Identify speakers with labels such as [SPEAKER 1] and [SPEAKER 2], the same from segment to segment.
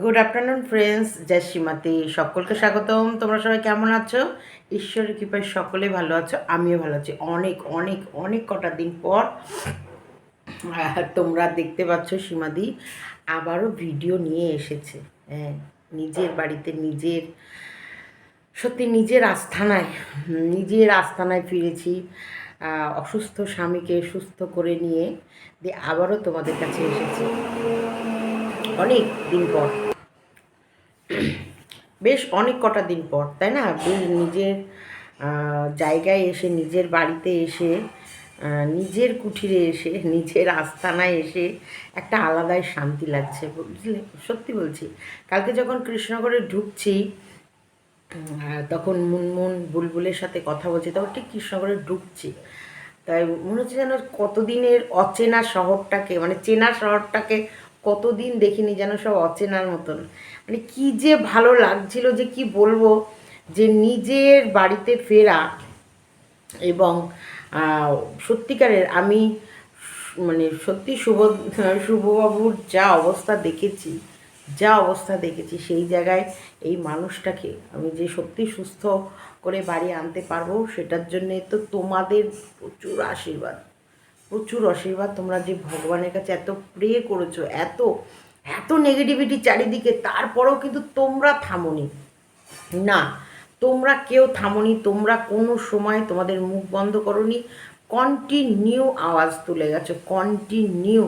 [SPEAKER 1] Good afternoon friends জয় শ্রীমতী। সকলকে স্বাগতম। তোমরা সবাই কেমন আছো? ঈশ্বরের কৃপায় সকলেই ভালো আছো, আমিও ভালো আছি। অনেক অনেক অনেক কটা দিন পর তোমরা দেখতে পাচ্ছ সীমাদি আবারও ভিডিও নিয়ে এসেছে। হ্যাঁ নিজের বাড়িতে, নিজের, সত্যি নিজের আস্থানায় নিজের আস্থানায় ফিরেছি অসুস্থ স্বামীকে সুস্থ করে নিয়ে, দিয়ে আবারও তোমাদের কাছে এসেছি। অনেক দিন পর। বেশ অনেক কটা দিন পর, তাই না? নিজের জায়গায় এসে, নিজের বাড়িতে এসে নিজের কুঠিরে এসে, নিজের আস্থানায় এসে একটা আলাদাই শান্তি লাগছে, বুঝলে? সত্যি বলছি। কালকে যখন কৃষ্ণগড়ে ঢুকছি তখন মুনমুন বুলবুলের সাথে কথা বলছি, তখন ঠিক কৃষ্ণগড়ে ঢুকছি। তাই মনে হচ্ছে যেন কতদিনের অচেনা শহরটাকে মানে চেনা শহরটাকে কতদিন দেখিনি যেন সব অচেনার মতন। মানে কি যে ভালো লাগছিল যে কি বলব, যে নিজের বাড়িতে ফেরা এবং সত্যিকারের আমি মানে সত্যি শুভ, শুভবাবুর যা অবস্থা দেখেছি, যা অবস্থা দেখেছি সেই জায়গায় এই মানুষটাকে আমি যে সত্যি সুস্থ করে বাড়ি আনতে পারব সেটার জন্যে তো তোমাদের প্রচুর আশীর্বাদ। প্রচুর আশীর্বাদ তোমরা যে ভগবানের কাছে এত প্রে করেছ, এত এত নেগেটিভিটি চারিদিকে, তারপরেও কিন্তু তোমরা থামোনি। না, তোমরা কেউ থামোনি, তোমরা কোনো সময় তোমাদের মুখ বন্ধ করনি কন্টিনিউ আওয়াজ তুলে গেছো কন্টিনিউ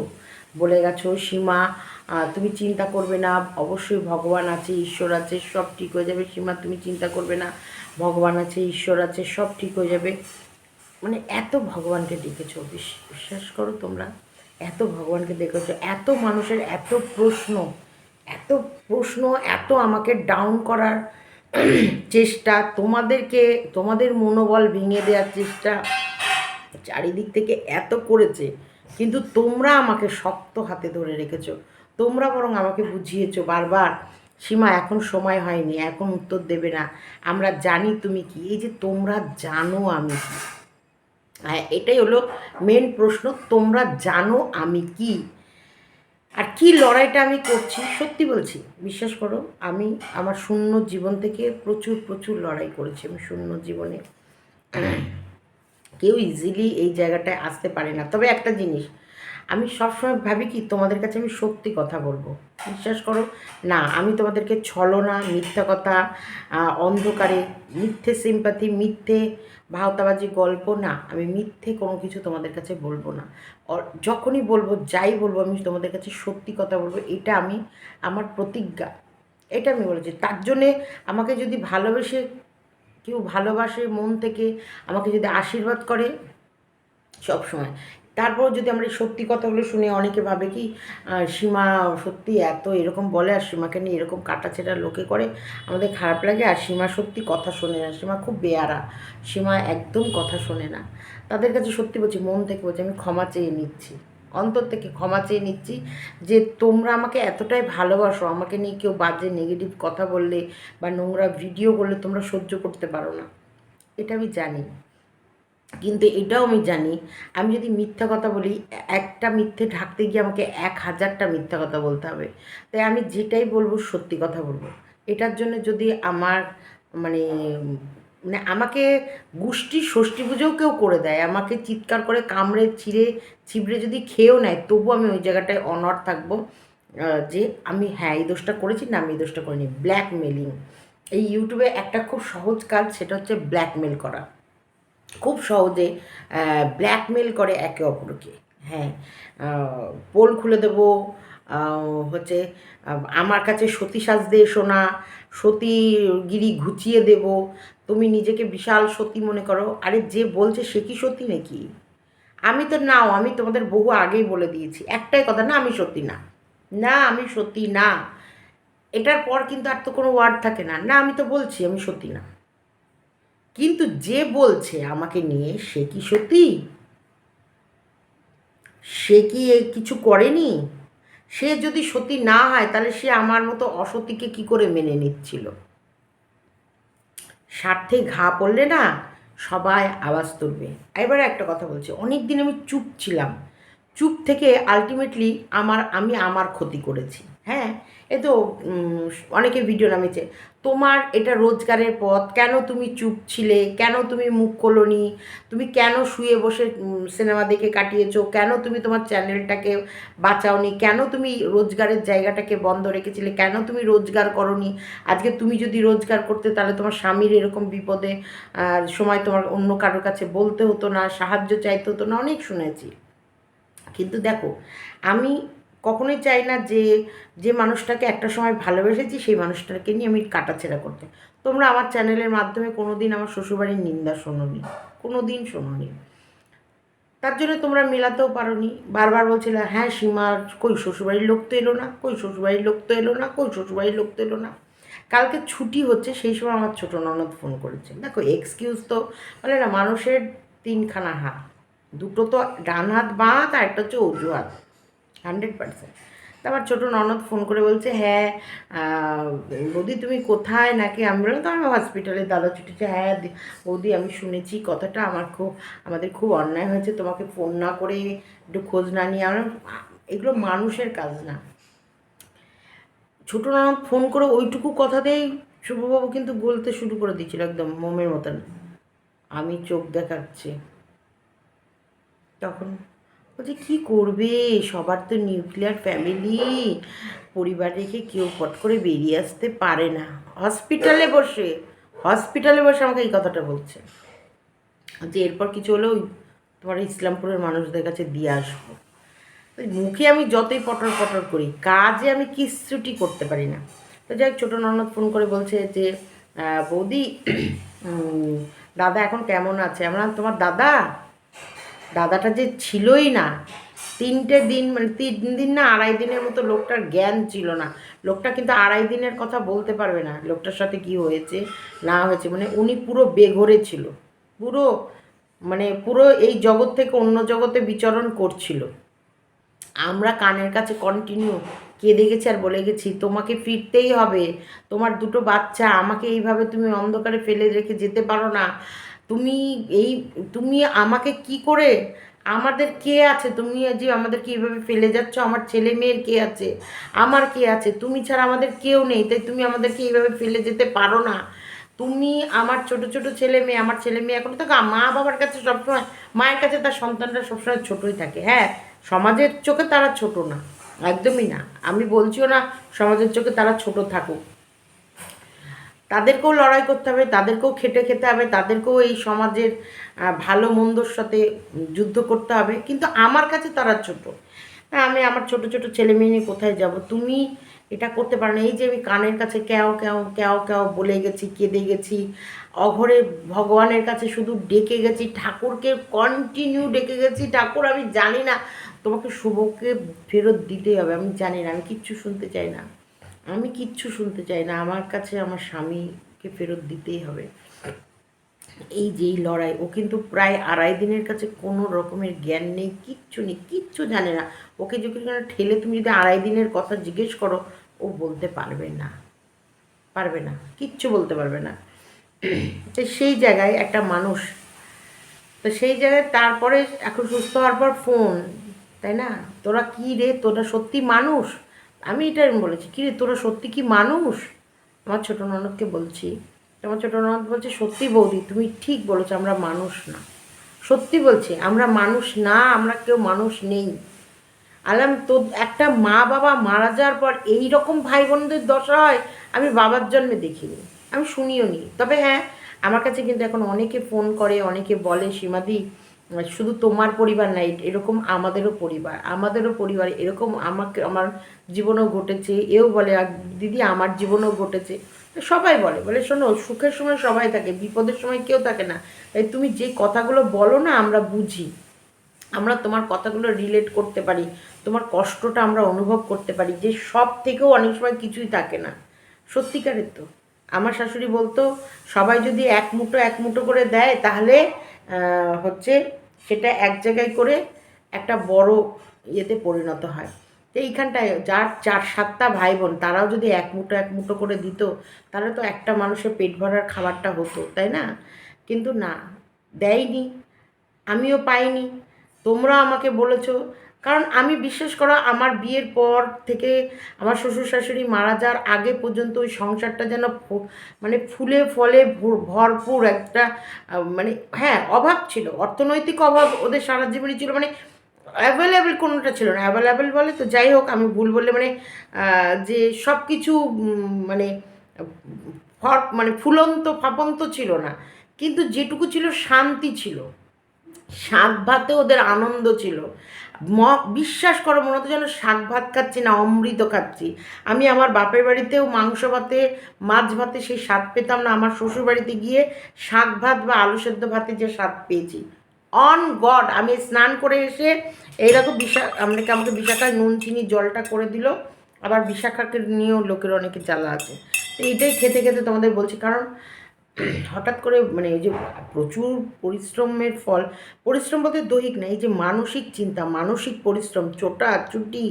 [SPEAKER 1] বলে গেছো, সীমা তুমি চিন্তা করবে না, অবশ্যই ভগবান আছে, ঈশ্বর আছে, সব ঠিক হয়ে যাবে, সীমা, তুমি চিন্তা করবে না, ভগবান আছে, ঈশ্বর আছে, সব ঠিক হয়ে যাবে। মানে এত ভগবানকে বিশ- বিশ্বাস করো তোমরা, এত ভগবানকে দেখেছ, এত মানুষের এত প্রশ্ন এত প্রশ্ন, এত আমাকে ডাউন করার চেষ্টা, তোমাদেরকে, তোমাদের মনোবল ভেঙে দেওয়ার চেষ্টা, চারিদিক থেকে এত করেছে, কিন্তু তোমরা আমাকে শক্ত হাতে ধরে রেখেছো, তোমরা বরং আমাকে বুঝিয়েছো বারবার, সীমা, এখন সময় হয়নি, এখন উত্তর দেবে না, আমরা জানি তুমি কি, এই যে তোমরা জানো আমি কি। হ্যাঁ এটাই হলো মেন প্রশ্ন তোমরা জানো আমি কি? আর কি লড়াইটা আমি করছি? সত্যি বলছি বিশ্বাস করো আমি আমার শূন্য জীবন থেকে প্রচুর প্রচুর লড়াই করেছি আমি শূন্য জীবনে। কেউ ইজিলি এই জায়গাটায় আসতে পারে না। তবে একটা জিনিস আমি সবসময় ভাবি কি, তোমাদের কাছে আমি সত্যি কথা বলব। বিশ্বাস করো, না, আমি তোমাদেরকে ছলনা, মিথ্যা কথা অন্ধকারে, মিথ্যে সিম্পাথি মিথ্যে ভাওতাবাজি গল্প, না, আমি মিথ্যে কোনো কিছু তোমাদের কাছে বলব না। যখনই বলব, যাই বলব, আমি তোমাদের কাছে সত্যি কথা বলব, এটা আমি, আমার প্রতিজ্ঞা। এটা আমি বলেছি। তার জন্যে আমাকে যদি ভালোবেসে, কেউ ভালোবাসে মন থেকে, আমাকে যদি আশীর্বাদ করে সব সময় তারপর যদি আমরা এই সত্যি কথাগুলো শুনে অনেকে ভাবে কি সীমা সত্যি এত এরকম বলে আর সীমাকে নিয়ে এরকম কাটাছেড়া লোকে করে, আমাদের খারাপ লাগে আর সীমা সত্যি কথা শোনে না। সীমা খুব বেয়ারা। সীমা একদম কথা শোনে না। তাদের কাছে সত্যি বলছি, মন থেকে বলছি, আমি ক্ষমা চেয়ে নিচ্ছি। অন্তর থেকে ক্ষমা চেয়ে নিচ্ছি যে তোমরা আমাকে এতটাই ভালোবাসো, আমাকে নিয়ে কেউ বাজে নেগেটিভ কথা বললে বা নোংরা ভিডিও করলে তোমরা সহ্য করতে পারো না। এটা আমি জানি। কিন্তু এটাও আমি জানি, আমি যদি মিথ্যা কথা বলি, একটা মিথ্যে ঢাকতে গিয়ে আমাকে এক হাজারটা মিথ্যা কথা বলতে হবে। তাই আমি যেটাই বলব, সত্যি কথা বলব। এটার জন্য যদি আমার মানে মানে আমাকে গোষ্ঠী ষষ্ঠী পুজোও কেউ করে দেয়, আমাকে চিৎকার করে কামড়ে ছিঁড়ে ছিবড়ে যদি খেয়েও নেয় তবু আমি ওই জায়গাটায় অনর থাকব যে আমি হ্যাঁ এই দোষটা করেছি না, আমি এই দোষটা করিনি। ব্ল্যাকমেলিং এই ইউটিউবে একটা খুব সহজ কাজ, সেটা হচ্ছে ব্ল্যাকমেল করা। খুব সহজে ব্ল্যাকমেল করে একে অপরকে। হ্যাঁ পোল খুলে দেবো হচ্ছে আমার কাছে সতী সাজতে এসো না সতীগিরি ঘুচিয়ে দেব, তুমি নিজেকে বিশাল সতী মনে করো। আরে যে বলছে সে কি সতী নাকি? আমি তো নাও, আমি তোমাদের বহু আগেই বলে দিয়েছি, একটাই কথা, না, আমি সত্যি না। না, আমি সত্যি না। এটার পর কিন্তু আর তো কোনো ওয়ার্ড থাকে না। না, আমি তো বলছি, আমি সত্যি না। কিন্তু যে বলছে আমাকে নিয়ে, সে কি সত্যি? সে কি কিছু করেনি? সে যদি সতী না হয়, তাহলে সে আমার মতো অসতীকে কি করে মেনে নিচ্ছিল? স্বার্থে ঘা পড়লে না সবাই আওয়াজ তুলবে। এবারে একটা কথা বলছি অনেক দিন আমি চুপ ছিলাম। চুপ থেকে আলটিমেটলি আমার, আমি আমার ক্ষতি করেছি। হ্যাঁ এ তো অনেকে ভিডিও নামেছে তোমার এটা রোজগারের পথ। কেন তুমি চুপ ছিলে? কেন তুমি মুখ খোলনি? তুমি কেন শুয়ে বসে সিনেমা দেখে কাটিয়েছো? কেন তুমি তোমার চ্যানেলটাকে বাঁচাওনি? কেন তুমি রোজগারের জায়গাটাকে বন্ধ রেখেছিলে? কেন তুমি রোজগার করনি? আজকে তুমি যদি রোজগার করতে, তাহলে তোমার স্বামীর এরকম বিপদে সময় তোমার অন্য কারোর কাছে বলতে হতো না, সাহায্য চাইতে হতো না, অনেক শুনেছি। কিন্তু দেখো, আমি কখনোই চাই না যে যে মানুষটাকে একটা সময় ভালোবেসেছি, সেই মানুষটাকে নিয়ে আমি কাটাছেড়া করতে। তোমরা আমার চ্যানেলের মাধ্যমে কোনো দিন আমার শ্বশুরবাড়ির নিন্দা শোনোনি কোনো দিন শোনোনি। তার জন্য তোমরা মেলাতেও পারোনি। বারবার বলছিলে হ্যাঁ সীমার কই শ্বশুরবাড়ির লোক তো এলো না, কই শ্বশুরবাড়ির লোক তো এলো না, কই শ্বশুরবাড়ির লোক তো এলো না। কালকে ছুটি হচ্ছে, সেই সময় আমার ছোটো ননদ ফোন করেছে। দেখো এক্সকিউজ তো বলে না, মানুষের তিনখানা হাত। দুটো তো ডান হাত বাঁ হাত, আর একটা হচ্ছে অজুহাত হান্ড্রেড পার্সেন্ট। আমার ছোটো ননদ ফোন করে বলছে হ্যাঁ বৌদি তুমি কোথায় নাকি? আমি বললাম তো আমি হসপিটালে দাদা ছুটেছে। হ্যাঁ বৌদি আমি শুনেছি কথাটা, আমার খুব, আমাদের খুব অন্যায় হয়েছে, তোমাকে ফোন না করে একটু খোঁজ না নিয়ে আমরা, এগুলো মানুষের কাজ না। ছোটো ননদ ফোন করে ওইটুকু কথাতেই শুভবাবু কিন্তু বলতে শুরু করে দিয়েছিল, একদম মোমের মতন। আমি চোখ দেখাচ্ছি। তখন বলছে, কী করবে? সবার তো নিউক্লিয়ার ফ্যামিলি পরিবার রেখে কেউ পট করে বেরিয়ে আসতে পারে না। হসপিটালে বসে হসপিটালে বসে আমাকে এই কথাটা বলছে। যে এরপর কিছু হলেও তোমার ইসলামপুরের মানুষদের কাছে দিয়ে আসব। মুখে আমি যতই পটর পটর করি, কাজে আমি কিচ্ছুটি করতে পারি না। তো যাই ছোটো ননদ ফোন করে বলছে যে বৌদি দাদা এখন কেমন আছে? আমরা তোমার দাদা? দাদাটা যে ছিলই না, তিনটে দিন মানে তিন দিন না আড়াই দিনের মতো লোকটার জ্ঞান ছিল না। লোকটা কিন্তু আড়াই দিনের কথা বলতে পারবে না, লোকটার সাথে কি হয়েছে, না হয়েছে মানে উনি পুরো বেঘরে ছিল। পুরো মানে পুরো এই জগৎ থেকে অন্য জগতে বিচরণ করছিল। আমরা কানের কাছে কন্টিনিউ কেঁদে গেছি আর বলে গেছি, তোমাকে ফিরতেই হবে, তোমার দুটো বাচ্চা, আমাকে এইভাবে তুমি অন্ধকারে ফেলে রেখে যেতে পারো না। তুমি এই, তুমি আমাকে কি করে, আমাদের কে আছে? তুমি যে আমাদেরকে এইভাবে ফেলে যাচ্ছ? আমার ছেলে মেয়ের কে আছে? আমার কে আছে? তুমি ছাড়া আমাদের কেউ নেই, তাই তুমি আমাদেরকে এইভাবে ফেলে যেতে পারো না? তুমি আমার ছোট ছোট ছেলে মেয়ে, আমার ছেলে মেয়ে এখন তো মা বাবার কাছে সবসময়, মায়ের কাছে তার সন্তানরা সবসময় ছোটই থাকে। হ্যাঁ সমাজের চোখে তারা ছোট না, একদমই না। আমি বলছিও না, সমাজের চোখে তারা ছোট থাকুক। তাদেরকেও লড়াই করতে হবে, তাদেরকেও খেটে খেতে হবে, তাদেরকেও এই সমাজের ভালো মন্দর সাথে যুদ্ধ করতে হবে। কিন্তু আমার কাছে তারা ছোট। হ্যাঁ আমি আমার ছোট ছোট ছেলে মেয়ে নিয়ে কোথায় যাব? তুমি এটা করতে পারো না। এই যে আমি কানের কাছে ক্যাও ক্যাও ক্যাও ক্যাও বলে গেছি, কেঁদে গেছি, অঘরে ভগবানের কাছে শুধু ডেকে গেছি, ঠাকুরকে কন্টিনিউ ডেকে গেছি। ঠাকুর, আমি জানি না, তোমাকে শুভকে ফেরত দিতেই হবে, আমি জানি না, আমি কিচ্ছু শুনতে চাই না। আমি কিচ্ছু শুনতে চাই না। আমার কাছে আমার স্বামীকে ফেরত দিতেই হবে। এই যেই লড়াই, ও কিন্তু প্রায় আড়াই দিনের কাছে কোনো রকমের জ্ঞান নেই, কিচ্ছু নেই, কিচ্ছু জানে না। ওকে যদি ঠেলে তুমি যদি আড়াই দিনের কথা জিজ্ঞেস করো, ও বলতে পারবে না। পারবে না, কিচ্ছু বলতে পারবে না। তো সেই জায়গায় একটা মানুষ, তো সেই জায়গায় তারপরে এখন সুস্থ হওয়ার পর ফোন তাই না? তোরা কী রে? তোরা সত্যি মানুষ? আমি এটা বলেছি, কী রে, তোরা সত্যি কি মানুষ? আমার ছোটো ননদকে বলছি, আমার ছোটো ননদ বলছে, সত্যি বৌদি, তুমি ঠিক বলেছ, আমরা মানুষ না। সত্যি বলছি, আমরা মানুষ না, আমরা কেউ মানুষ নেই। আলাম তো একটা মা বাবা মারা যাওয়ার পর এই রকম ভাই বোনদের দশা হয়, আমি বাবার জন্মে দেখিনি, আমি শুনিও নি। তবে হ্যাঁ আমার কাছে কিন্তু এখন অনেকে ফোন করে, অনেকে বলে, সীমাদি শুধু তোমার পরিবার নাই এরকম আমাদেরও পরিবার আমাদেরও পরিবার, এরকম আমাকে, আমার জীবনেও ঘটেছে, এও বলে দিদি আমার জীবনেও ঘটেছে। সবাই বলে বলে শোনো, সুখের সময় সবাই থাকে, বিপদের সময় কেউ থাকে না। তাই তুমি যে কথাগুলো বলো না, আমরা বুঝি। আমরা তোমার কথাগুলো রিলেট করতে পারি, তোমার কষ্টটা আমরা অনুভব করতে পারি, যে সব থেকেও অনেক সময় কিছুই থাকে না। সত্যিকারের তো। আমার শাশুড়ি বলতো, সবাই যদি এক মুঠো এক মুঠো করে দেয়, তাহলে হচ্ছে সেটা এক জায়গায় করে একটা বড় ইয়েতে পরিণত হয়। তো এইখানটায় যার চার সাতটা ভাই বোন তারাও যদি এক মুঠো এক মুঠো করে দিত, তাহলে তো একটা মানুষের পেট ভরার খাবারটা হতো, তাই না? কিন্তু না, দেয়নি। আমিও পাইনি। তোমরা আমাকে বলেছ কারণ আমি বিশ্বাস করা, আমার বিয়ের পর থেকে আমার শ্বশুর শাশুড়ি মারা যাওয়ার আগে পর্যন্ত ওই সংসারটা যেন মানে ফুলে ফলে ভর- ভরপুর একটা মানে হ্যাঁ অভাব ছিল। অর্থনৈতিক অভাব ওদের সারা জীবনই ছিল। মানে অ্যাভেলেবেল কোনোটা ছিল না। অ্যাভেলেবেল বলে তো যাই হোক, আমি ভুল বললে মানে যে সব কিছু মানে ফর মানে ফুলন্ত ফাপন্ত ছিল না। কিন্তু যেটুকু ছিল শান্তি ছিল। শাক ভাতে ওদের আনন্দ ছিল। বিশ্বাস করো, মনে হতো যেন শাক ভাত খাচ্ছি না, অমৃত খাচ্ছি। আমি আমার বাপের বাড়িতেও মাংস ভাতে, মাছ ভাতে সেই স্বাদ পেতাম না। আমার শ্বশুর বাড়িতে গিয়ে শাক ভাত বা আলু সেদ্ধ ভাতে যে স্বাদ পেয়েছি। অন গড আমি স্নান করে এসে এইরকম বিশা, আমাকে আমাকে বিশাখায় নুন, চিনি, জলটা করে দিল। আবার বিশাখাকে নিয়েও লোকের অনেকে জ্বালা আছে। তো এইটাই খেতে খেতে তোমাদের বলছি। কারণ হঠাৎ করে মানে এই যে প্রচুর পরিশ্রমের ফল, পরিশ্রম বলতে দৈহিক না, এই যে মানসিক চিন্তা, মানসিক পরিশ্রম, চোটা, চুটি,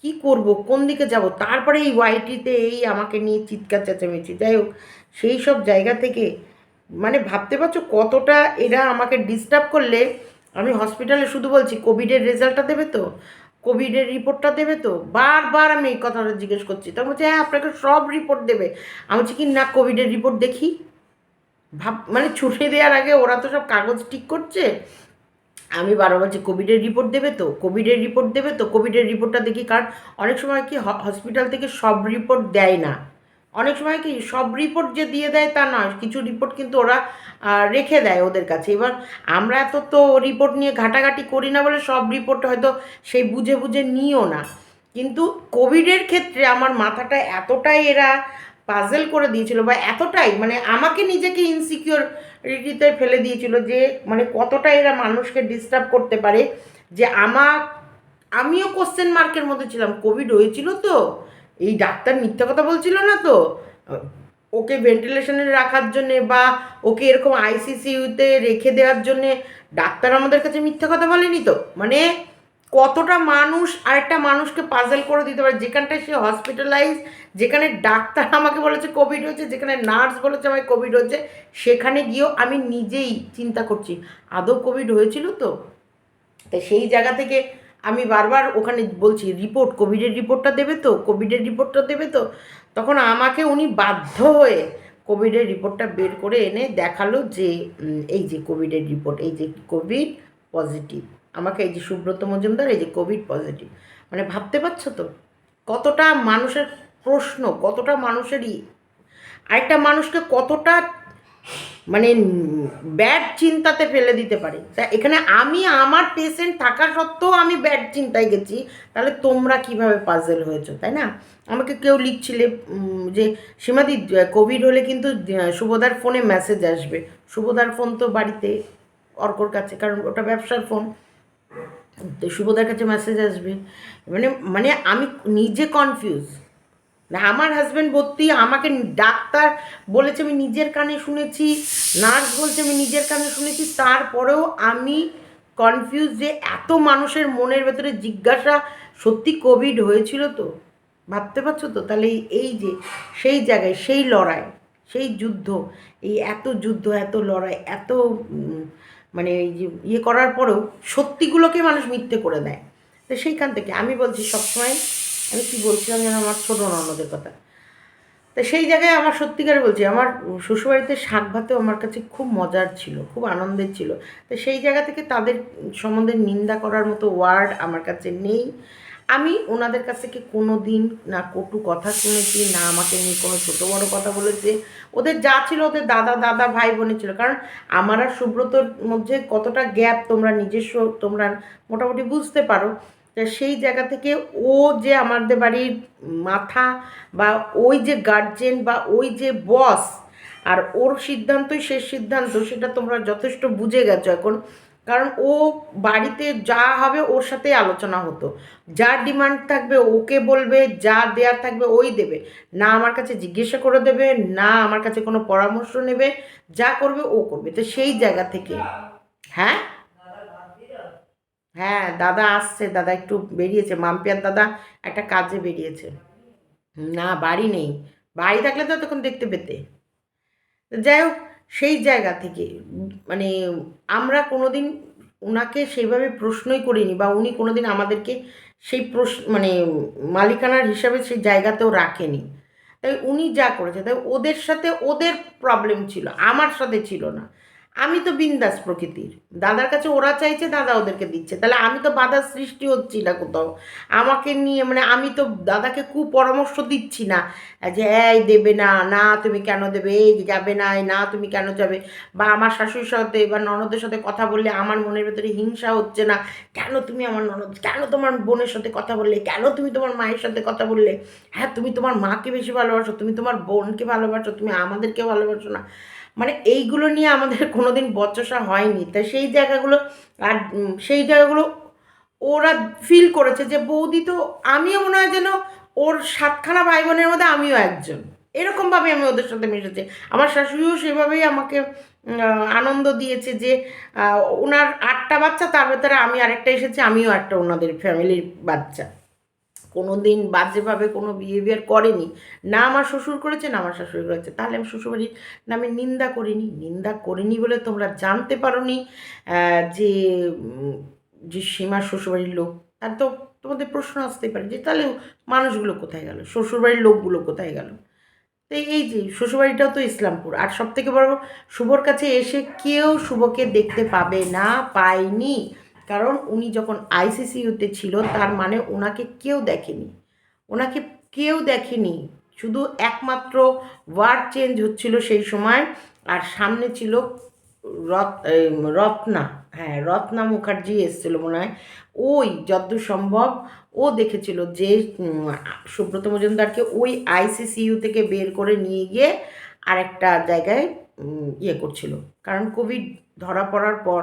[SPEAKER 1] কি করব, কোন দিকে যাব, তারপরে এই ওয়াইটিতে এই আমাকে নিয়ে চিৎকার, চেঁচামেচি, যাই হোক, সেই সব জায়গা থেকে মানে ভাবতে পারছ কতটা এরা আমাকে ডিস্টার্ব করলে, আমি হসপিটালে শুধু বলছি কোভিডের রেজাল্টটা দেবে তো? কোভিডের রিপোর্টটা দেবে তো? বারবার আমি এই কথাটা জিজ্ঞেস করছি। তখন বলছে হ্যাঁ আপনাকে সব রিপোর্ট দেবে। আমি বলছি, কি না কোভিডের রিপোর্ট দেখি? ভাব মানে ছুটে দেওয়ার আগে ওরা তো সব কাগজ ঠিক করছে। আমি বারো বলছি, কোভিডের রিপোর্ট দেবে তো? কোভিডের রিপোর্ট দেবে তো? কোভিডের রিপোর্টটা দেখি কারণ অনেক সময় কি হসপিটাল থেকে সব রিপোর্ট দেয় না। অনেক সময় কি সব রিপোর্ট যে দিয়ে দেয় তা নয়, কিছু রিপোর্ট কিন্তু ওরা রেখে দেয় ওদের কাছে। এবার আমরা এত তো রিপোর্ট নিয়ে ঘাটাঘাটি করি না বলে সব রিপোর্ট হয়তো সেই বুঝে বুঝে নিও না। কিন্তু কোভিডের ক্ষেত্রে আমার মাথাটা এতটাই এরা পাজেল করে দিয়েছিল বা এতটাই মানে আমাকে নিজেকে ইনসিকিউরিটিতে ফেলে দিয়েছিল যে মানে কতটা এরা মানুষকে ডিস্টার্ব করতে পারে, যে আমার আমিও কোশ্চেন মার্কের মধ্যে ছিলাম কোভিড হয়েছিল তো, এই ডাক্তার মিথ্যা কথা বলছিল না তো, ওকে ভেন্টিলেশনে রাখার জন্যে বা ওকে এরকম আইসিসিউতে রেখে দেওয়ার জন্যে ডাক্তার আমাদের কাছে মিথ্যা কথা বলেনি তো মানে কতটা মানুষ আরেকটা মানুষকে পাজেল করে দিতে পারে? যেখানটায় সে হসপিটালাইজ যেখানে ডাক্তার আমাকে বলেছে কোভিড হয়েছে, যেখানে নার্স বলেছে আমার কোভিড হচ্ছে সেখানে গিয়েও আমি নিজেই চিন্তা করছি, আদৌ কোভিড হয়েছিল তো? তো সেই জায়গা থেকে আমি বারবার ওখানে বলছি রিপোর্ট কোভিডের রিপোর্টটা দেবে তো? কোভিডের রিপোর্টটা দেবে তো? তখন আমাকে উনি বাধ্য হয়ে কোভিডের রিপোর্টটা বের করে এনে দেখাল যে এই যে কোভিডের রিপোর্ট এই যে কোভিড পজিটিভ আমাকে এই যে সুব্রত মজুমদার, এই যে কোভিড পজিটিভ মানে ভাবতে পারছ তো? কতটা মানুষের প্রশ্ন, কতটা মানুষেরই, আরেকটা মানুষকে কতটা মানে ব্যাড চিন্তাতে ফেলে দিতে পারে। তা এখানে আমি, আমার পেশেন্ট থাকা সত্ত্বেও আমি ব্যাড চিন্তায় গেছি। তাহলে তোমরা কীভাবে পাজেল হয়েছো, তাই না? আমাকে কেউ লিখছিলে যে সীমাদি কোভিড হলে কিন্তু শুভদার ফোনে মেসেজ আসবে। শুভদার ফোন তো বাড়িতে অর্কর কাছে, কারণ ওটা ব্যবসার ফোন তো শুভদার কাছে মেসেজ আসবে। মানে মানে আমি নিজে কনফিউজ না, আমার হাজব্যান্ড ভর্তি, আমাকে ডাক্তার বলেছে আমি নিজের কানে শুনেছি নার্স বলছে আমি নিজের কানে শুনেছি, তারপরেও আমি কনফিউজ যে এত মানুষের মনের ভেতরে জিজ্ঞাসা সত্যি কোভিড হয়েছিল তো? ভাবতে পারছ তো? তাহলে এই- যে, সেই জায়গায়, সেই লড়াই, সেই যুদ্ধ, এই এত যুদ্ধ, এত লড়াই, এত মানে এই যে ইয়ে করার পরেও সত্যিগুলোকে মানুষ মিথ্যে করে দেয়। তো সেইখান থেকে আমি বলছি সবসময়, আমি কি বলছিলাম যেন আমার ছোটো ননদের কথা? তো সেই জায়গায় আমার সত্যিকার বলছি, আমার শ্বশুরবাড়িতে শাক ভাতেও আমার কাছে খুব মজার ছিল, খুব আনন্দের ছিল। তো সেই জায়গা থেকে তাদের সম্বন্ধে নিন্দা করার মতো ওয়ার্ড আমার কাছে নেই। আমি ওনাদের কাছ থেকে কোনো দিন না কটু কথা শুনেছি, না আমাকে নিয়ে কোনো ছোটো বড়ো কথা বলেছে। ওদের যা ছিল ওদের দাদা দাদা, ভাই বোনের ছিল। কারণ আমার আর সুব্রতর মধ্যে কতটা গ্যাপ তোমরা নিজস্ব, তোমরা মোটামুটি বুঝতে পারো। তা সেই জায়গা থেকে ও যে আমাদের বাড়ির মাথা বা ওই যে গার্জেন বা ওই যে বস আর ওর সিদ্ধান্তই শেষ সিদ্ধান্ত, সেটা তোমরা যথেষ্ট বুঝে গেছো এখন। কারণ ও বাড়িতে যা হবে ওর সাথেই আলোচনা হতো। যা ডিমান্ড থাকবে ওকে বলবে, যা দেয়ার থাকবে ওই দেবে। না আমার কাছে জিজ্ঞাসা করে দেবে, না আমার কাছে কোনো পরামর্শ নেবে, যা করবে ও করবে। তো সেই জায়গা থেকে হ্যাঁ? হ্যাঁ দাদা আসছে, দাদা একটু বেরিয়েছে। মাম্পিয়ার দাদা একটা কাজে বেরিয়েছে। না, বাড়ি নেই। বাড়ি থাকলে তো তখন দেখতে পেতে। যাই হোক সেই জায়গা থেকে। মানে আমরা কোনোদিন ওনাকে সেইভাবে প্রশ্নই করিনি বা উনি কোনোদিন আমাদেরকে সেই প্রশ্ন মানে মালিকানার হিসাবে সেই জায়গাতেও রাখেনি। তাই উনি যা করেছে, তাই ওদের সাথে ওদের প্রবলেম ছিল, আমার সাথে ছিল না। আমি তো বিন্দাস প্রকৃতির। দাদার কাছে ওরা চাইছে, দাদা ওদেরকে দিচ্ছে। তাহলে আমি তো বাধার সৃষ্টি হচ্ছি না কোথাও। আমাকে নিয়ে মানে আমি তো দাদাকে খুব পরামর্শ দিচ্ছি না যে, এই দেবে না না তুমি কেন দেবে? এই যাবে না, এই না তুমি কেন যাবে? বা আমার শাশুড়ির সাথে বা ননদের সাথে কথা বললে আমার মনের ভেতরে হিংসা হচ্ছে না, কেন তুমি আমার ননদ, কেন তোমার বোনের সাথে কথা বললে? কেন তুমি তোমার মায়ের সাথে কথা বললে? হ্যাঁ তুমি তোমার মাকে বেশি ভালোবাসো, তুমি তোমার বোনকে ভালোবাসো, তুমি আমাদেরকে ভালোবাসো না। মানে এইগুলো নিয়ে আমাদের কোনোদিন বচসা হয়নি। তাই সেই জায়গাগুলো আর সেই জায়গাগুলো ওরা ফিল করেছে যে, বৌদি তো আমিও মনে হয় যেন ওর সাতখানা ভাই বোনের মধ্যে আমিও একজন। এরকমভাবে আমি ওদের সাথে মিশেছি। আমার শাশুড়িও সেভাবেই আমাকে আনন্দ দিয়েছে যে ওনার আটটা বাচ্চা, তার ভেতরে আমি আরেকটা এসেছি, আমিও একটা ওনাদের ফ্যামিলির বাচ্চা। কোনো দিন বাজেভাবে কোনো বিহেভিয়ার করেনি। না আমার শ্বশুর করেছে না আমার শাশুড়ি করেছে। তাহলে আমি শ্বশুরবাড়ির নামে নিন্দা করিনি। নিন্দা করিনি বলে তোমরা জানতে পারোনি আহ, যে যে সীমার শ্বশুরবাড়ির লোক। তার তো তোমাদের প্রশ্ন আসতেই পারে যে তাহলে মানুষগুলো কোথায় গেল? শ্বশুরবাড়ির লোকগুলো কোথায় গেল? তো এই যে শ্বশুরবাড়িটাও তো ইসলামপুর। আর সব থেকে বড় শুভর কাছে এসে কেউ শুভকে দেখতে পাবে না পায়নি। কারণ উনি যখন আইসিসিউতে ছিল, তার মানে ওনাকে কেউ দেখেনি। ওনাকে কেউ দেখেনি। শুধু একমাত্র ওয়ার্ড চেঞ্জ হচ্ছিল সেই সময়, আর সামনে ছিল রত রত্না। হ্যাঁ রত্না মুখার্জি এসেছিল মনে হয়। ওই যতদূর সম্ভব, ও দেখেছিল যে সুব্রত মজুমদারকে ওই আইসিসিইউ থেকে বের করে নিয়ে গিয়ে আরেকটা জায়গায় ইয়ে করছিল। কারণ কোভিড ধরা পড়ার পর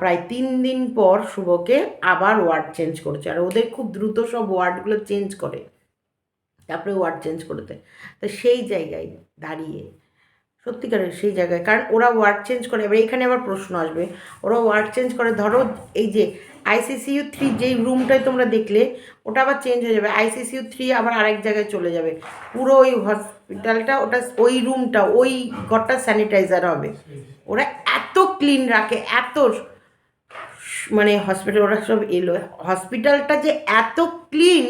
[SPEAKER 1] প্রায় তিন দিন পর শুভকে আবার ওয়ার্ড চেঞ্জ করেছে। আর ওদের খুব দ্রুত সব ওয়ার্ডগুলো চেঞ্জ করে। তারপরে ওয়ার্ড চেঞ্জ করতে তো সেই জায়গায় দাঁড়িয়ে সত্যিকারের সেই জায়গায়, কারণ ওরা ওয়ার্ড চেঞ্জ করে। এবার এখানে আবার প্রশ্ন আসবে। ওরা ওয়ার্ড চেঞ্জ করে, ধরো এই যে আইসিসিইউ থ্রি যেই রুমটায় তোমরা দেখলে, ওটা আবার চেঞ্জ হয়ে যাবে। আইসিসিইউ থ্রি আবার আরেক জায়গায় চলে যাবে। পুরো ওই হসপিটালটা ওটা ওই রুমটা, ওই ঘরটা স্যানিটাইজার হবে। ওরা এত ক্লিন রাখে, এত মানে হসপিটাল ওরা সব এলো। হসপিটালটা যে এত ক্লিন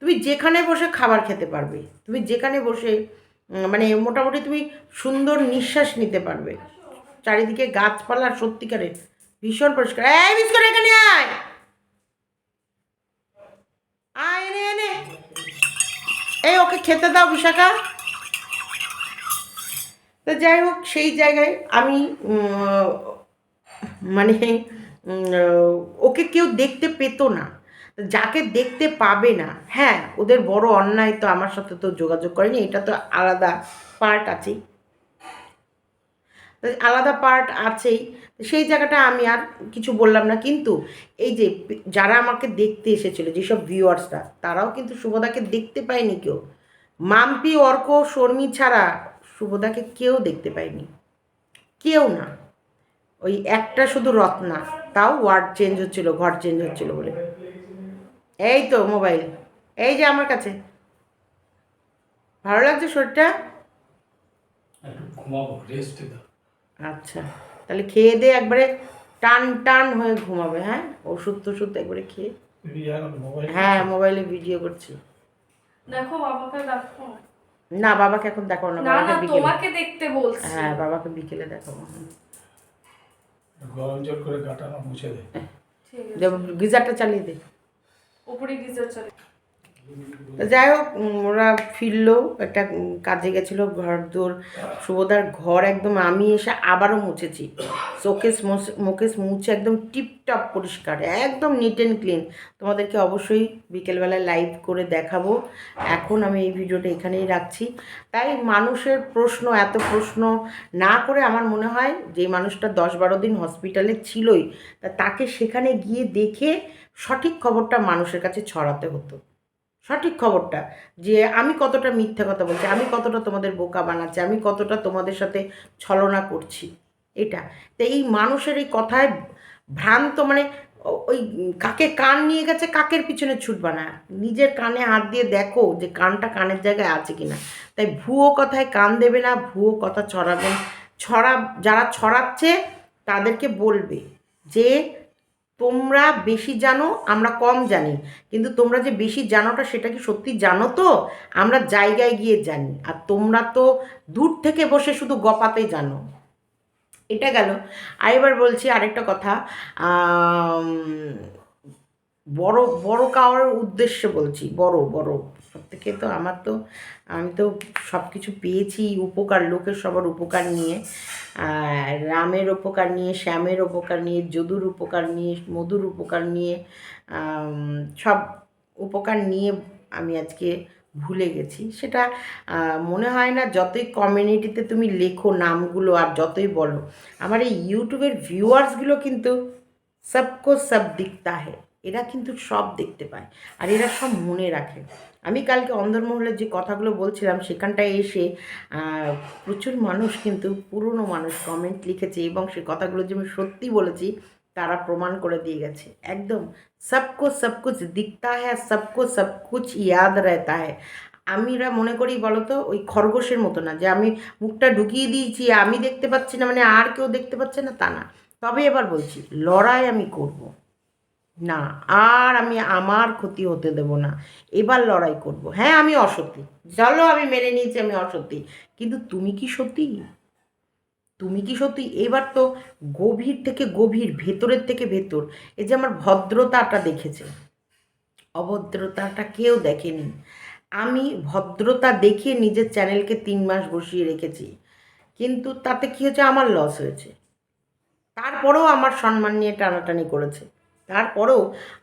[SPEAKER 1] তুমি যেখানে বসে খাবার খেতে পারবে। তুমি যেখানে বসে মানে মোটামুটি তুমি সুন্দর নিঃশ্বাস নিতে পারবে। চারিদিকে গাছপালা সত্যিকারের ভীষণ পরিষ্কার। এই এখানে আয়! আয়, এনে এনে। এই, ওকে খেতে দাও, বিশাখা। তো যাই হোক, সেই জায়গায় আমি মানে ওকে কেউ দেখতে পেতো না। যাকে দেখতে পাবে না হ্যাঁ ওদের বড় অন্যায় তো আমার সাথে তো যোগাযোগ করেনি, এটা তো আলাদা পার্ট আছেই। আলাদা পার্ট আছেই। সেই জায়গাটা আমি আর কিছু বললাম না, কিন্তু এই যে যারা আমাকে দেখতে এসেছিল, যেসব ভিউয়ার্সরা তারাও কিন্তু শুভদাকে দেখতে পায়নি কেউ। মাম্পি, অর্ক, শর্মী ছাড়া শুভদাকে কেউ দেখতে পায়নি। কেউ না। ওই একটা শুধু রত্না। তাও ওয়ার্ড চেঞ্জ হচ্ছিল ঘর চেঞ্জ হচ্ছিল বলে। এই তো মোবাইল এই যে আমার কাছে। ভালো লাগছে শরীরটা? আচ্ছা। তাহলে খেয়ে দিয়ে একবারে। টান টান হয়ে ঘুমাবে হ্যাঁ? ওষুধ টষুধ একবারে খেয়ে। হ্যাঁ মোবাইলে ভিডিও করছি।
[SPEAKER 2] দেখো বাবাকে দেখো।
[SPEAKER 1] না বাবাকে এখন দেখো না
[SPEAKER 2] না
[SPEAKER 1] বাবাকে
[SPEAKER 2] না তোমাকে দেখতে বলছি।
[SPEAKER 1] হ্যাঁ বাবাকে বিকেলে দেখো
[SPEAKER 3] গরম জল করে গাটানো মুছে দে।
[SPEAKER 2] ঠিক
[SPEAKER 1] গিজারটা চালিয়ে দে।
[SPEAKER 2] উপরে গিজার চলে
[SPEAKER 1] তা যাই হোক ওরা ফিরলো, একটা কাজে গেছিল ঘর দোর শুভদার ঘর একদম আমি এসে আবারও মুছেছি। শোকেস মুকেশ মুছে একদম টিপটপ পরিষ্কার, একদম নিট অ্যান্ড ক্লিন তোমাদেরকে অবশ্যই বিকেলবেলায় লাইভ করে দেখাবো। এখন আমি এই ভিডিওটা এখানেই রাখছি। তাই মানুষের প্রশ্ন, এত প্রশ্ন না করে আমার মনে হয় যে মানুষটা দশ বারো দিন হসপিটালে ছিলই, তা তাকে সেখানে গিয়ে দেখে সঠিক খবরটা মানুষের কাছে ছড়াতে হতো। সঠিক খবরটা যে আমি কতটা মিথ্যা কথা বলছি, আমি কতটা তোমাদের বোকা বানাচ্ছি, আমি কতটা তোমাদের সাথে ছলনা করছি। এটা। তো এই মানুষের এই কথায় ভ্রান্ত মানে ওই কাকে কান নিয়ে গেছে, কাকের পিছনে ছুটবা না নিজের কানে হাত দিয়ে দেখো যে কানটা কানের জায়গায় আছে কিনা। তাই ভুয়ো কথায় কান দেবে না, ভুয়ো কথা ছড়াবে ছড়া, যারা ছড়াচ্ছে তাদেরকে বলবে যে তোমরা বেশি জানো, আমরা কম জানি। কিন্তু তোমরা যে বেশি জানোটা, সেটা কি সত্যি জানো তো? আমরা জায়গায় গিয়ে জানি। আর তোমরা তো দূর থেকে বসে শুধু গপাতে জানো। এটা গেল। আর এবার বলছি আরেকটা কথা। বড় বড় কাওয়ার উদ্দেশ্যে বলছি। বড় বড়। সব থেকে তো আমার তো, আমি তো সব কিছু পেয়েছি, উপকার, লোকের সবার উপকার নিয়ে। রামের উপকার নিয়ে, শ্যামের উপকার নিয়ে, যদুর উপকার নিয়ে, মধুর উপকার নিয়ে সব উপকার নিয়ে আমি আজকে ভুলে গেছি। সেটা মনে হয় না যতই কমিউনিটিতে তুমি লেখো নামগুলো আর যতই বলো, আমার এই ইউটিউবের ভিউয়ার্সগুলো কিন্তু সবকো সব দিকতা হে। এরা কিন্তু সব দেখতে পায়। আর এরা সব মনে রাখে। আমি কালকে অন্দরমহলের যে কথাগুলো বলছিলাম, সেখানটায় এসে প্রচুর মানুষ কিন্তু, পুরনো মানুষ কমেন্ট লিখেছে এবং সে কথাগুলো যে আমি সত্যি বলেছি, তারা প্রমাণ করে দিয়ে গেছে। একদম সবকো সব কুছ হ্যাঁ সবকো সব কুছ ইয়াদ রহতা হ্যাঁ। আমিরা মনে করি বলো তো ওই খরগোশের মতো না, যে আমি মুখটা ঢুকিয়ে দিয়েছি, আমি দেখতে পাচ্ছি না মানে আর কেউ দেখতে পাচ্ছে না, তা না। তবে এবার বলছি, লড়াই আমি করব। না, আর আমি আমার ক্ষতি হতে দেব না। এবার লড়াই করব। হ্যাঁ আমি অসত্যি। চলো, আমি মেনে নিয়েছি, আমি অসত্যি। কিন্তু তুমি কি সত্যি? তুমি কি সত্যি? এবার তো গভীর থেকে গভীর, ভেতরের থেকে ভেতর। এই যে আমার ভদ্রতাটা দেখেছে। অভদ্রতাটা কেউ দেখেনি। আমি ভদ্রতা দেখিয়ে নিজের চ্যানেলকে তিন মাস বসিয়ে রেখেছি। কিন্তু তাতে কী হয়েছে? আমার লস হয়েছে। তারপরেও আমার সম্মান নিয়ে টানাটানি করেছে। তারপরেও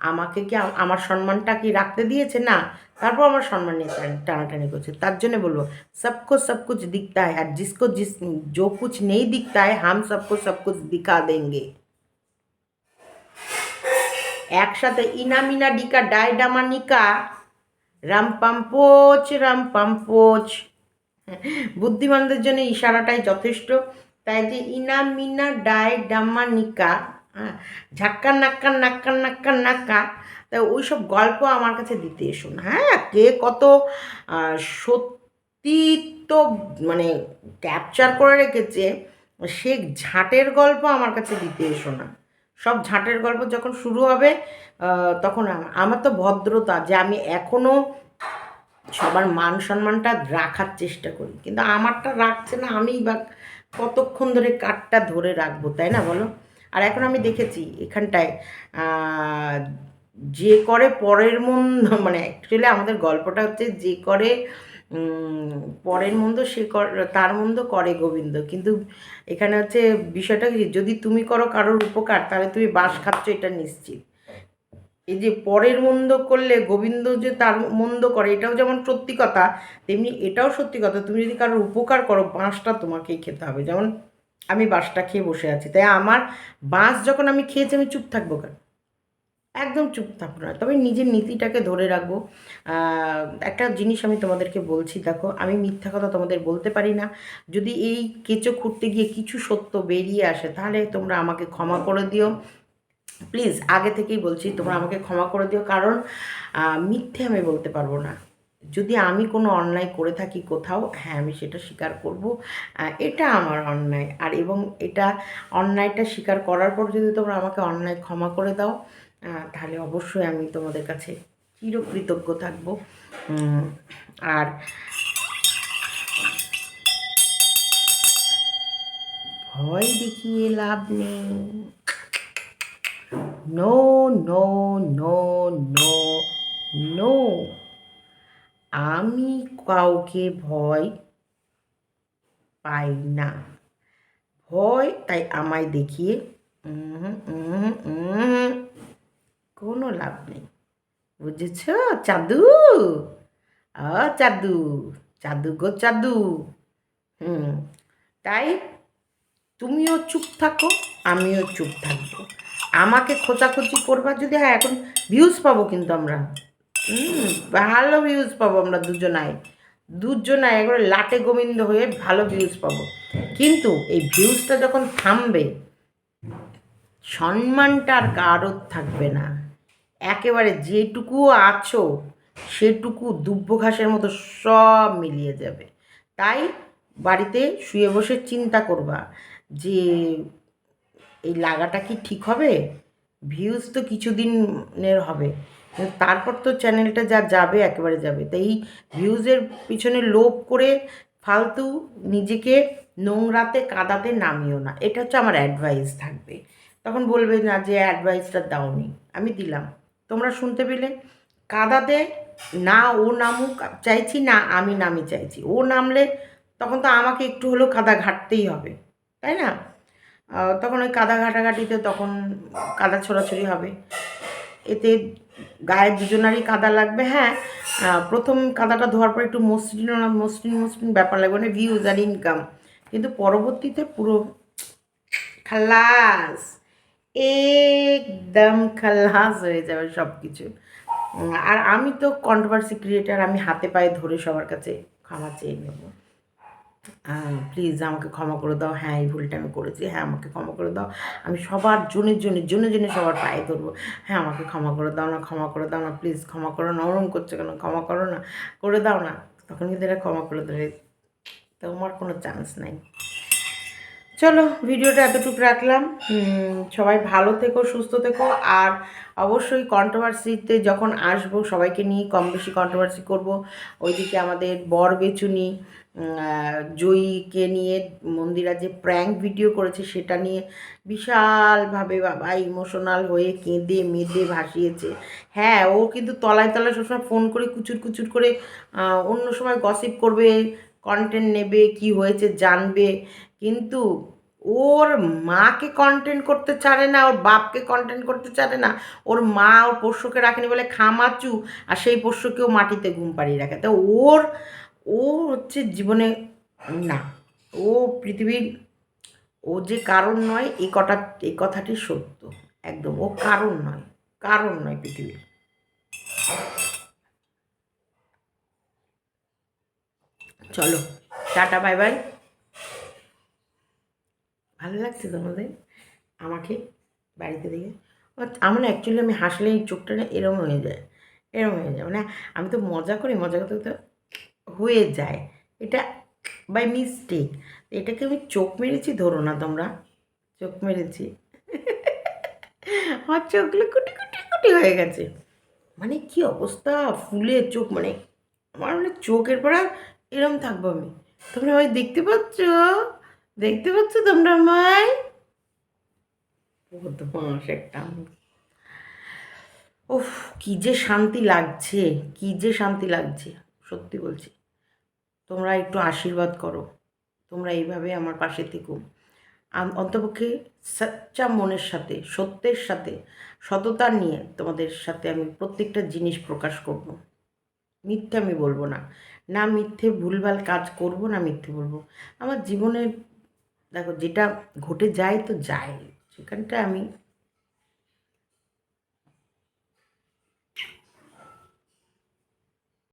[SPEAKER 1] আমাকে কি আমার সম্মানটা কি রাখতে দিয়েছে? না। তারপর আমার সম্মান নিয়ে টানাটানি করছে। তার জন্য বলব, সবকো সব কিছু দিখতা আর জিসকো জিস, যো কুছ নেই দিখতা হ্যায় হাম সবকো সব কুছ দিখা দেঙ্গে। একসাথে ইনামিনা ডিকা ডায়ডামানিকা রামপাম্পোচ রামপাম্পোচ বুদ্ধিমানদের জন্য ইশারাটাই যথেষ্ট। তাই যে ইনামিনা ডায়ডামানিকা হ্যাঁ ঝাক্কা নাক্কা নাক্কা নাক্কা নাক্কা তাই ওই সব গল্প আমার কাছে দিতে এসো না। হ্যাঁ কে কত সত্যি তো মানে ক্যাপচার করে রেখেছে, সে ঝাঁটের গল্প আমার কাছে দিতে এসো না। সব ঝাঁটের গল্প যখন শুরু হবে তখন আমার তো ভদ্রতা যে আমি এখনও সবার মান সম্মানটা রাখার চেষ্টা করি। কিন্তু আমারটা রাখছে না আমি বা কতক্ষণ ধরে কাঠটা ধরে রাখব, তাই না বলো? আর এখন আমি দেখেছি এখানটায় যে করে পরের মন্দ মানে অ্যাকচুয়ালি আমাদের গল্পটা হচ্ছে যে করে পরের মন্দ সে তার মন্দ করে গোবিন্দ। কিন্তু এখানে হচ্ছে বিষয়টা যদি তুমি করো কারোর উপকার, তাহলে তুমি বাস খাচ্ছ, এটা নিশ্চিত। এই যে পরের মন্দ করলে গোবিন্দ যে তার মন্দ করে, এটাও যেমন সত্যি কথা, তেমনি এটাও সত্যি কথা, তুমি যদি কারোর উপকার করো, বাঁশটা তোমাকেই খেতে হবে। যেমন আমি বাঁশটা খেয়ে বসে আছি। তাই আমার বাঁশ যখন আমি খেয়েছি, আমি চুপ থাকব কেন? একদম চুপ থাকব না। তবে নিজের নীতিটাকে ধরে রাখব। একটা জিনিস আমি তোমাদেরকে বলছি, দেখো, আমি মিথ্যা কথা তোমাদের বলতে পারি না। যদি এই কেঁচো খুঁড়তে গিয়ে কিছু সত্য বেরিয়ে আসে, তাহলে তোমরা আমাকে ক্ষমা করে দিও। প্লিজ, আগে থেকেই বলছি, তোমরা আমাকে ক্ষমা করে দিও। কারণ মিথ্যে আমি বলতে পারব না। যদি আমি কোনো অন্যায় করে থাকি কোথাও হ্যাঁ আমি সেটা স্বীকার করব। এটা আমার অন্যায়। আর এবং এটা অন্যায়টা স্বীকার করার পর যদি তোমরা আমাকে অন্যায় ক্ষমা করে দাও তাহলে অবশ্যই আমি তোমাদের কাছে চিরকৃতজ্ঞ থাকব। আর ভয় দেখিয়ে লাভ নেই। No no no no no আমি কাউকে ভয় পাই না। ভয় তাই আমায় দেখিয়ে কোনো লাভ নেই। বুঝেছ? চাদু? আ, চাদু। চাদু গো, চাদু। হুম, তাই তুমিও চুপ থাকো, আমিও চুপ থাকব। আমাকে খোঁচাখুচি করবা যদি? হ্যাঁ এখন ভিউজ পাবো কিন্তু আমরা। হুম, ভালো ভিউজ পাবো আমরা দুজনায় দুজনায় একবারে লাটে গোবিন্দ হয়ে ভালো ভিউজ পাবো। কিন্তু এই ভিউজটা যখন থামবে, সম্মানটা আর কারোর থাকবে না। একেবারে যেটুকু আছো, সেটুকু দুব্য ঘাসের মতো সব মিলিয়ে যাবে। তাই বাড়িতে শুয়ে বসে চিন্তা করবা যে, এই লাগাটা কি ঠিক হবে? ভিউজ তো কিছুদিনের হবে। তারপর তো চ্যানেলটা যা যাবে, একেবারে যাবে। তাই এই ভিউজের পিছনে লোভ করে ফালতু নিজেকে নোংরাতে, কাদাতে নামিও না। এটা হচ্ছে আমার অ্যাডভাইস থাকবে। তখন বলবে না যে অ্যাডভাইসটা দাওনি। আমি দিলাম। তোমরা শুনতে পেলে? কাদাতে না, ও নামুক, চাইছি না, আমি নামি চাইছি। ও নামলে তখন তো আমাকে একটু হলেও কাদা ঘাটতেই হবে, তাই না? তখন ওই কাদা ঘাটাঘাটিতে তখন কাদা ছোড়াছড়ি হবে। এতে গায়ে দুজনারই কাদা লাগবে হ্যাঁ। প্রথম কাদাটা ধোয়ার পর একটু মসৃণ মসৃণ মসৃণ ব্যাপার লাগবে মানে ভিউজ আর ইনকাম কিন্তু পরবর্তীতে পুরো খালাস, একদম খালাস হয়ে যাবে সব কিছু আর আমি তো কন্ট্রোভার্সি ক্রিয়েটার আমি হাতে পায়ে ধরে সবার কাছে ক্ষমা চেয়ে নেব। প্লিজ আমাকে ক্ষমা করে দাও। হ্যাঁ এই ভুলটা আমি করেছি। হ্যাঁ আমাকে ক্ষমা করে দাও। আমি সবার জনের জন্য জন্য জন্য সবার পায়ে ধরবো। হ্যাঁ আমাকে ক্ষমা করে দাও না, ক্ষমা করে দাও না প্লিজ ক্ষমা করো না। ওরম করছ কেন? ক্ষমা করো না। করে দাও না। তখন কিন্তু এরা ক্ষমা করে দেবে। তোমার কোনো চান্স নাই। চলো, ভিডিওটা এতটুকু রাখলাম। সবাই ভালো থেকো, সুস্থ থেকো। আর অবশ্যই কন্ট্রোভার্সিতে যখন আসব, সবাইকে নিয়ে কম বেশি কন্ট্রোভার্সি করব। ওইদিকে আমাদের বর বেচুনি জয়ীকে নিয়ে মন্দিরা যে প্র্যাঙ্ক ভিডিও করেছে সেটা নিয়ে বিশালভাবে বাবা ইমোশনাল হয়ে কেঁদে মেদে ভাসিয়েছে। হ্যাঁ ও কিন্তু তলায় তলায় সবসময় ফোন করে, কুচুর কুচুর করে অন্য সময় গসিপ করবে কন্টেন্ট নেবে, কি হয়েছে জানবে। কিন্তু ওর মাকে কন্টেন্ট করতে চারে না, ওর বাপকে কন্টেন্ট করতে চারে না। ওর মা ওর পোষ্যকে রাখেনি বলে খামাচু, আর সেই পোষ্যকেও মাটিতে ঘুম পাড়িয়ে রাখে। তো ওর ও হচ্ছে জীবনে না, ও পৃথিবীর, ও যে কারণ নয় এই কটা এই কথাটি সত্য, একদম, ও কারণ নয় কারণ নয় পৃথিবীর। চলো, টাটা, বাই বাই। ভালো লাগছে তোমাদের? আমাকে বাড়িতে দেখে? আমার অ্যাকচুয়ালি আমি হাসলে এই চোখটা না এরম হয়ে যায়, এরম হয়ে যায়। মানে আমি তো মজা করি, মজা করতে করতে হয়ে যায়। এটা বাই মিস্টেক এটাকে আমি চোখ মেরেছি, ধরো না তোমরা। চোখ মেরেছি। আমার চোখগুলো কুটি কুটি কুটি হয়ে গেছে। মানে কি অবস্থা? ফুলে চোখ মানে আমার মানে চোখের পর আর এরম থাকব আমি। তোমরা আমায় দেখতে পাচ্ছ? দেখতে পাচ্ছ তোমরা আমায়? বদমাস একটা উফ, কি যে শান্তি লাগছে, কি যে শান্তি লাগছে। সত্যি বলছি। তোমরা একটু আশীর্বাদ করো। তোমরা এইভাবে আমার পাশে থেকো। অন্তপক্ষে সচ্চা মনের সাথে, সত্যের সাথে, সততা নিয়ে তোমাদের সাথে আমি প্রত্যেকটা জিনিস প্রকাশ করব। মিথ্যে আমি বলব না। না মিথ্যে ভুলভাল কাজ করব, না মিথ্যে বলব। আমার জীবনে দেখো, যেটা ঘটে যায় তো যায়। সেখানটা আমি